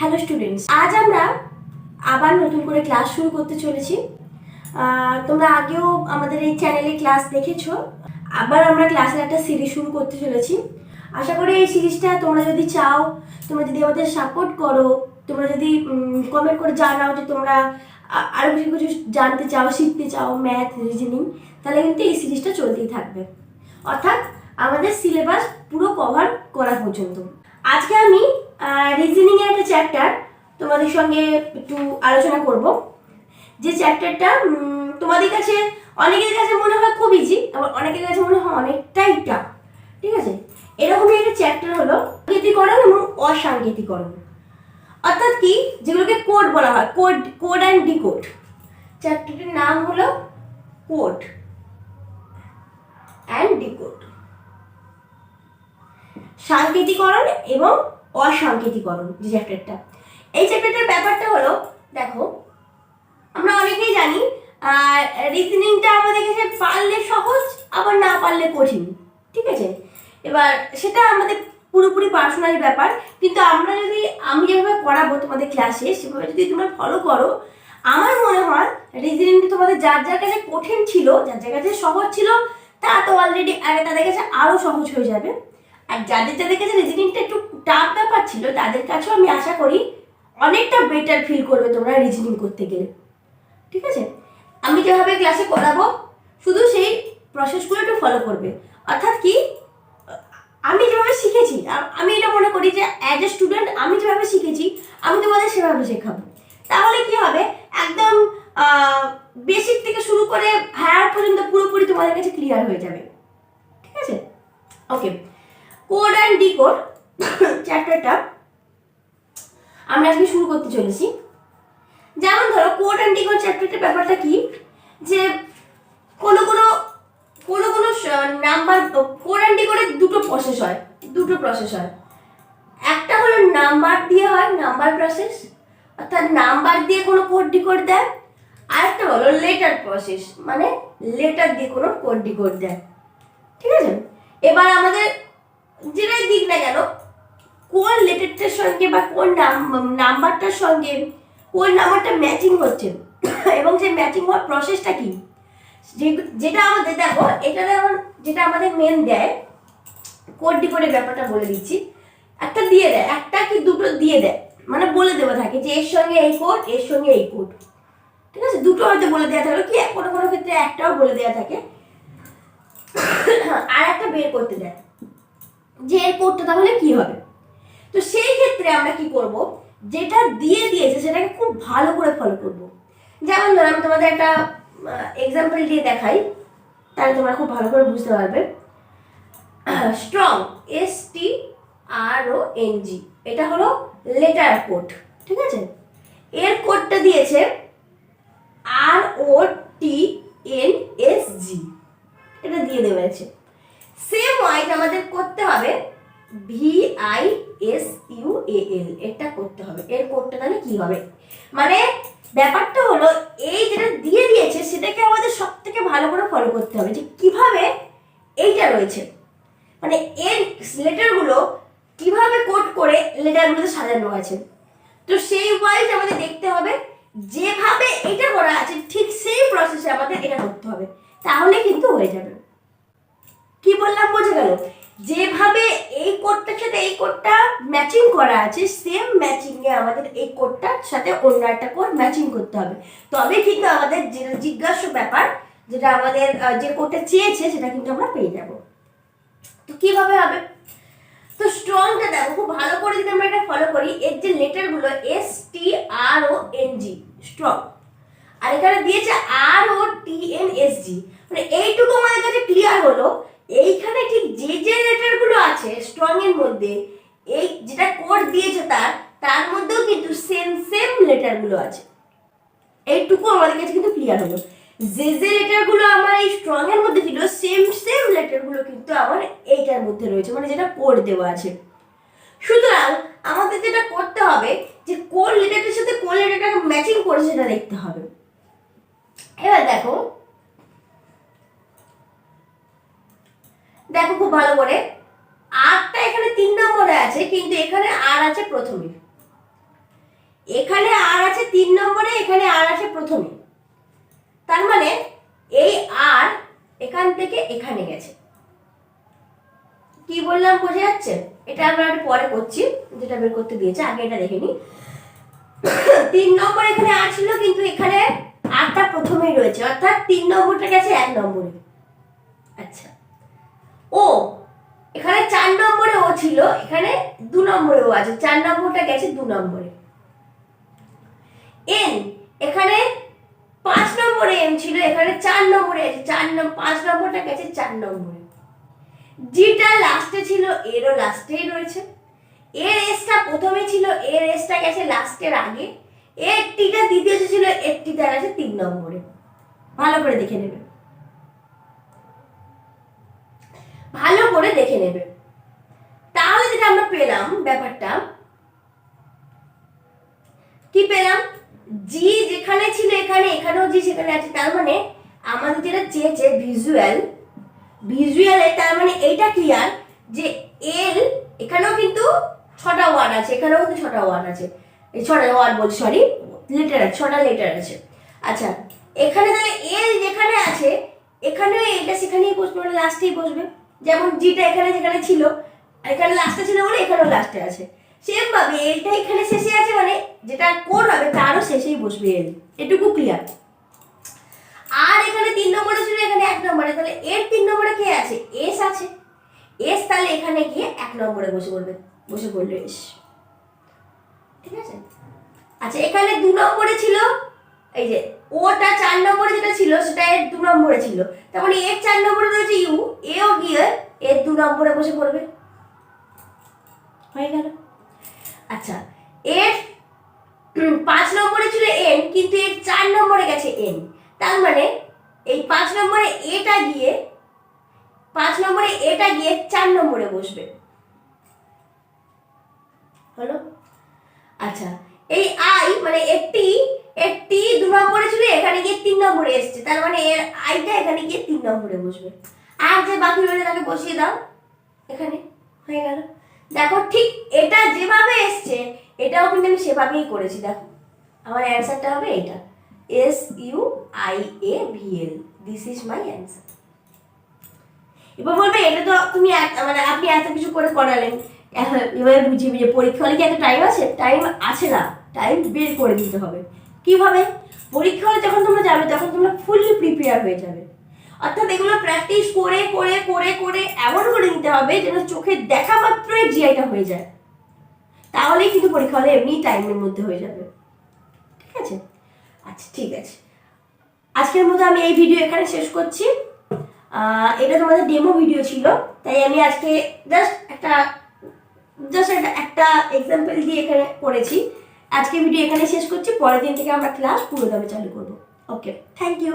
Hello students আজ আমরা আবার নতুন করে ক্লাস শুরু করতে চলেছি। তোমরা আগেও আমাদের এই চ্যানেলে ক্লাস দেখেছ। আবার আমরা ক্লাসের একটা সিরিজ শুরু করতে চলেছি। আশা করি এই সিরিজটা তোমরা যদি চাও, তোমরা যদি আমাদের সাপোর্ট করো, তোমরা যদি কমেন্ট করে জানাও যে তোমরা আরও কিছু কিছু জানতে চাও, শিখতে চাও ম্যাথ রিজনিং তাহলে কিন্তু এই সিরিজটা চলতেই থাকবে। অর্থাৎ আমাদের সিলেবাস পুরো কভার করা পর্যন্ত। আজকে আমি রিজনিং এর একটা চ্যাপ্টার তোমাদের সঙ্গে একটু আলোচনা করব। যে চ্যাপ্টারটা তোমাদের কাছে, অনেকের কাছে মনে হয় খুব ইজি আবার অনেকের কাছে মনে হয় অনেকটাই টাফ ঠিক আছে? এরকমই একটা চ্যাপ্টার হলো সাংকেতিকরণ এবং অসাংকেতিকরণ। অর্থাৎ কি? যেগুলোকে কোড বলা হয় কোড কোড অ্যান্ড ডিকোড চ্যাপ্টারটির নাম হলো কোড অ্যান্ড ডিকোড সাংকেতিকরণ এবং অসাংকেতিকরণ, যে চ্যাপ্টারটা এই চ্যাপ্টারটার ব্যাপারটা হলো, দেখো, আমরা অনেকেই জানি রিজনিংটা আমাদের কাছে পারলে সহজ, আবার না পারলে কঠিন, ঠিক আছে? এবার সেটা আমাদের পুরোপুরি পার্সোনাল ব্যাপার, কিন্তু আমরা যদি, আমি যেভাবে করাবো তোমাদের ক্লাসে সেভাবে যদি তোমরা ফলো করো, আমার মনে হয় রিজনিংটা তোমাদের যার যার কাছে কঠিন ছিল, যার যার কাছে সহজ ছিল, তা তো অলরেডি আগে তাদের কাছে আরও সহজ হয়ে যাবে। আর যাদের যাদের কাছে রিজনিংটা একটু টাফ ব্যাপার ছিল, তাদের কাছেও আমি আশা করি অনেকটা বেটার ফিল করবে তোমরা রিজনিং করতে গেলে। ঠিক আছে? আমি যেভাবে ক্লাসে করাবো শুধু সেই প্রসেসগুলো একটু ফলো করবে। অর্থাৎ কি, আমি যেভাবে শিখেছি আমি এটা মনে করি যে অ্যাজ এ স্টুডেন্ট আমি যেভাবে শিখেছি, আমি তোমাদের সেভাবে শেখাবো। তাহলে কি হবে? একদম বেসিক থেকে শুরু করে হায়ার পর্যন্ত পুরোপুরি তোমাদের কাছে ক্লিয়ার হয়ে যাবে। ঠিক আছে? ওকে কোড অ্যান্ড ডিকোড চ্যাপ্টারটা আমরা আজকে শুরু করতে চলেছি। যেমন ধরো, কোড অ্যান্ড ডিকোড চ্যাপ্টারটার ব্যাপারটা কি? যে কোনো কোনো কোনো কোনো নাম্বার, কোড অ্যান্ড ডিকোডের দুটো প্রসেস হয়, দুটো প্রসেস হয়। একটা হলো নাম্বার দিয়ে হয়, নাম্বার প্রসেস অর্থাৎ নাম্বার দিয়ে কোনো কোড ডিকোড দেয়। আরেকটা হলো লেটার প্রসেস মানে লেটার দিয়ে কোনো কোড ডিকোড দেয়। ঠিক আছে? এবার আমাদের যেটাই দিক না কেন, কোন লেটারটার সঙ্গে বা কোন নাম্বারটার সঙ্গে কোন নাম্বারটা ম্যাচিং হচ্ছে এবং সেই ম্যাচিং হওয়ার প্রসেসটা কি? যেটা আমাদের দেখো, এটা যেমন, যেটা আমাদের মেন দেয় কোড ডিকোডের ব্যাপারটা বলে দিচ্ছি। একটা দিয়ে দেয়, একটা কি দুটো দিয়ে দেয় মানে বলে দেওয়া থাকে যে এর সঙ্গে এই কোড এর সঙ্গে এই কোড ঠিক আছে? দুটো হয়তো বলে দেওয়া থাকে, কি? কোনো কোনো ক্ষেত্রে একটাও বলে দেওয়া থাকে। আর একটা বের করতে দেয়। যে এর কোডটা তাহলে কি হবে? তো সেই ক্ষেত্রে আমরা কি করব? যেটা দিয়ে দিয়েছে, সেটাকে খুব ভালো করে ফলো করব। যেমন ধরো, আমি তোমাদের একটা এক্সাম্পল দিয়ে দেখাই, তাহলে তোমরা খুব ভালো করে বুঝতে পারবে। Strong S T R O N G এটা হলো লেটার কোড ঠিক আছে? এর কোডটা দিয়েছে আর ও টি এন এস জি এটা দিয়ে দেওয়া আছে সেম ওয়াইট আমাদের করতে হবে V I S U A L এটা করতে হবে। এর কোডটা তাহলে কি হবে? মানে ব্যাপারটা হলো, এই যেটা দিয়ে দিয়েছে, সেটাকে আমাদের সব থেকে ভালো করে ফলো করতে হবে যে কীভাবে এইটা রয়েছে। মানে এর লেটারগুলো কীভাবে কোড করে লেটারগুলোতে সাজানো আছে তো সেই ওয়াইজ আমাদের দেখতে হবে, যেভাবে এটা করা আছে, ঠিক সেই প্রসেসে আমাদের এটা করতে হবে। তাহলে কিন্তু হয়ে যাবে। কি বললাম বোঝা গেল? যেভাবে এই কোডটার সাথে এই কোডটা ম্যাচিং করা আছে সেম ম্যাচিং এ আমাদের এই কোডটার সাথে অন্য একটা কোড ম্যাচিং করতে হবে। তবে কিন্তু আমাদের জিজ্ঞাস্য ব্যাপার, যেটা আমাদের যে কোডটা চেয়েছে, সেটা কিন্তু আমরা পেয়ে যাব। তো কীভাবে হবে? তো স্ট্রংটা দেখো, খুব ভালো করে যদি আমরা এটা ফলো করি, এর যে লেটারগুলো S T R O N G strong আর এখানে দিয়েছে আর ও টি এন এস জি মানে এইটুকু আমাদের কাছে ক্লিয়ার হলো এইখানে ঠিক যে যে লেটারগুলো আছে স্ট্রং এর মধ্যে, এই যেটা কোড দিয়েছে তার তার মধ্যেও কিন্তু সেম সেম লেটারগুলো আছে। এইটুকু আমাদের কাছে কিন্তু ক্লিয়ার হলো। যে যে লেটারগুলো আমার এই স্ট্রং এর মধ্যে ছিল সেম সেম লেটারগুলো কিন্তু আমার এইটার মধ্যে রয়েছে মানে যেটা কোড দেওয়া আছে। সুতরাং আমাদের যেটা করতে হবে যে কোন লেটারটার সাথে কোন লেটারটাকে ম্যাচিং করে সেটা দেখতে হবে। এবার দেখো দেখো খুব ভালো করে। আটটা এখানে তিন নম্বরে আছে, কিন্তু এখানে আর আছে প্রথমে। এখানে আর আছে তিন নম্বরে, এখানে আর আছে প্রথমে। তার মানে এই আর এখান থেকে এখানে গেছে। কি বললাম, বোঝা যাচ্ছে? এটা আমরা একটু পরে করছি, যেটা বের করতে দিয়েছে, আগে এটা দেখে নিই। তিন নম্বর এখানে আর ছিল, কিন্তু এখানে আটটা প্রথমেই রয়েছে। অর্থাৎ তিন নম্বরটা গেছে এক নম্বরে। আচ্ছা। ও, এখানে চার নম্বরে ও ছিল, এখানে দু নম্বরে ও আছে, চার নম্বরটা গেছে দু নম্বরে। এন এখানে পাঁচ নম্বরে এম ছিল, এখানে চার নম্বরে আছে, চার পাঁচ নম্বরটা গেছে চার নম্বরে। জিটা লাস্টে ছিল এরও লাস্টেই রয়েছে। এর এসটা প্রথমে ছিল এর এসটা গেছে লাস্টের আগে। এর টিটা দ্বিতীয় ছিল এর টিটা গেছে তিন নম্বরে। ভালো করে দেখে নেবে। ভালো করে দেখে নেবে। তাহলে যেটা আমরা পেলাম ব্যাপারটা, কি পেলাম? জি যেখানে ছিল এখানে, এখানেও জি সেখানে আছে, তার মানে আমাদের যেটা চেয়েছে ভিজুয়াল ভিজুয়ালে তার মানে এইটা ক্লিয়ার যে এল এখানেও কিন্তু ছটা ওয়ার্ড আছে, এখানেও কিন্তু ছটা ওয়ার্ড আছে। ছটা ওয়ার্ড বলছি সরি লেটার আছে, ছটা লেটার আছে। আচ্ছা এখানে তাহলে এল যেখানে আছে, এখানেও এটা সেখানেই বসবে মানে লাস্টেই বসবে। যেমন জিটা এখানে যেখানে ছিল, এখানে লাস্টে ছিল বলে এখানেও লাস্টে আছে। সেম ভাবে এলটা এখানে শেষে আছে মানে যেটা কোর হবে তারও শেষেই বসবে এল এটুকু ক্লিয়ার আর এখানে তিন নম্বরে ছিল, এখানে এক নম্বরে। তাহলে এর তিন নম্বরে কে আছে? এস আছে। এস তাহলে এখানে গিয়ে এক নম্বরে বসে পড়বে, বসে পড়ল এস ঠিক আছে? আচ্ছা এখানে দু নম্বরে ছিল এই যে ওটা চার নম্বরে যেটা ছিল, সেটা এর দু নম্বরে ছিল। তার মানে এর চার নম্বরে রয়েছে ইউ এও গিয়ে এর দু নম্বরে বসে পড়বে। হয়ে গেল। আচ্ছা এর পাঁচ নম্বরে ছিল এন, কিন্তু এর চার নম্বরে গেছে এন। তার মানে এই পাঁচ নম্বরে এটা গিয়ে, পাঁচ নম্বরে এটা গিয়ে চার নম্বরে বসবে। হলো? আচ্ছা এই আই মানে একটি দু নম্বরে ছিল, এখানে গিয়ে তিন নম্বরে এসছে। তার মানে এর আইটা এখানে গিয়ে তিন নম্বরে বসবে। আর যে বাকি রয়েছে তাকে বসিয়ে দাও। এখানে হয়ে গেল। দেখো ঠিক এটা যেভাবে এসছে, এটাও কিন্তু আমি সেভাবেই করেছি, দেখো। আমার অ্যান্সারটা হবে এটা। S U I A V L this is my answer এবার বলবে, এটা তো তুমি মানে আপনি এত কিছু করে করালেন। এভাবে বুঝিয়ে বুঝিয়ে পরীক্ষা হলে কি একটা টাইম আছে টাইম আছে না। টাইম বের করে দিতে হবে। কীভাবে? পরীক্ষা হলে যখন তোমরা যাবে, তখন তোমরা ফুললি প্রিপেয়ার হয়ে যাবে। অর্থাৎ এগুলো প্র্যাকটিস করে করে করে করে এমন করে নিতে হবে যেন চোখে দেখা মাত্রই জিআইটা হয়ে যায়। তাহলেই কিন্তু পরীক্ষা হলে এমনি টাইমের মধ্যে হয়ে যাবে। ঠিক আছে? আচ্ছা ঠিক আছে। আজকের মতো আমি এই ভিডিও এখানে শেষ করছি। এটা তোমাদের ডেমো ভিডিও ছিল। তাই আমি আজকে জাস্ট একটা জাস্ট একটা একটা এক্সাম্পল দিয়ে এখানে করেছি। আজকে ভিডিও এখানে শেষ করছি। পরের দিন থেকে আমরা ক্লাস পুরোদমে চালু করব। Okay thank you